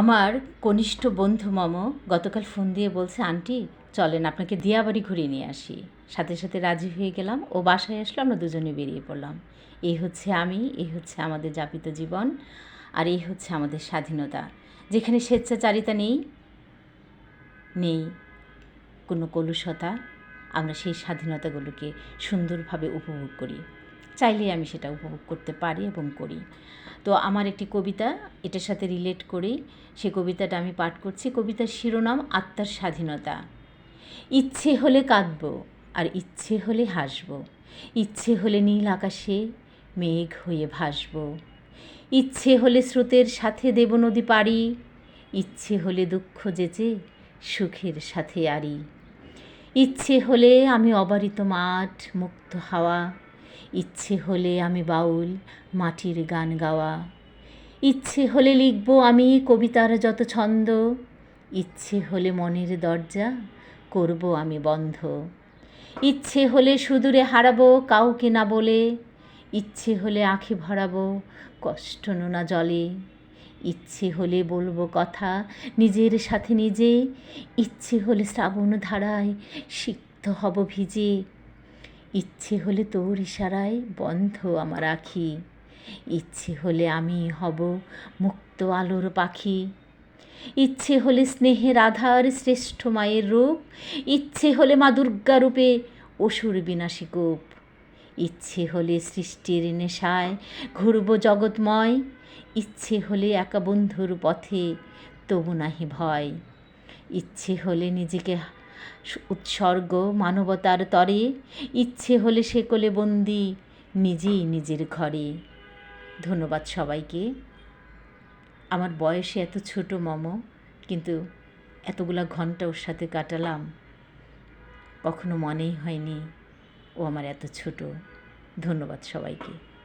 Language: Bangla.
আমার কনিষ্ঠ বন্ধু মম গতকাল ফোন দিয়ে বলছে, আন্টি, চলেন আপনাকে দিয়াবাড়ি ঘুরিয়ে নিয়ে আসি। সাথে সাথে রাজি হয়ে গেলাম ও বাসায় আসলো, আমরা দুজনে বেরিয়ে পড়লাম। এই হচ্ছে আমি এই হচ্ছে আমাদের যাপিত জীবন, আর এই হচ্ছে আমাদের স্বাধীনতা। যেখানে স্বেচ্ছাচারিতা নেই নেই কোনো কলুষতা, আমরা সেই স্বাধীনতাগুলোকে সুন্দরভাবে উপভোগ করি। চাইলেই আমি সেটা উপভোগ করতে পারি এবং করি। তো আমার একটি কবিতা, এটার সাথে রিলেট করে। সে কবিতাটা আমি পাঠ করছি। কবিতার শিরোনাম, আত্মার স্বাধীনতা। ইচ্ছে হলে কাঁদব আর ইচ্ছে হলে হাসব। ইচ্ছে হলে নীল আকাশে মেঘ হয়ে ভাসব। ইচ্ছে হলে স্রোতের সাথে দেব নদী পাড়ি। ইচ্ছে হলে দুঃখ যেচে সুখের সাথে আরি ইচ্ছে হলে আমি অবারিত মাঠ, মুক্ত হাওয়া। ইচ্ছে হলে আমি বাউল, মাটির গান গাওয়া। ইচ্ছে হলে লিখব আমি কবিতার যত ছন্দ। ইচ্ছে হলে মনের দরজা করব আমি বন্ধ। ইচ্ছে হলে সুদূরে হারাবো কাউকে না বলে। ইচ্ছে হলে আঁখি ভরাবো কষ্ট নোনা জলে। ইচ্ছে হলে বলব কথা নিজের সাথে নিজে। ইচ্ছে হলে শ্রাবণ ধারায় সিক্ত হব ভিজে। ইচ্ছে হলে তোর ইশারায় বন্ধ আমার আখি। ইচ্ছে হলে আমি হব মুক্ত আলোর পাখি। ইচ্ছে হলে স্নেহের আধার শ্রেষ্ঠ মায়ের রূপ। ইচ্ছে হলে মা দুর্গা রূপে অসুর বিনাশী কূপ। ইচ্ছে হলে সৃষ্টির নেশায় ঘুরব জগৎময়। ইচ্ছে হলে একা বন্ধুর পথে তবু নাহি ভয়। ইচ্ছে হলে নিজেকে উৎসর্গ মানবতার তরে, ইচ্ছে হলে সে কোলে বন্দি, নিজেই নিজের ঘরে। ধন্যবাদ সবাইকে। আমার বয়সে এত ছোট মম, কিন্তু এতগুলা ঘণ্টা ওর সাথে কাটালাম, কখনো মনেই হয়নি ও আমার এত ছোট। ধন্যবাদ সবাইকে।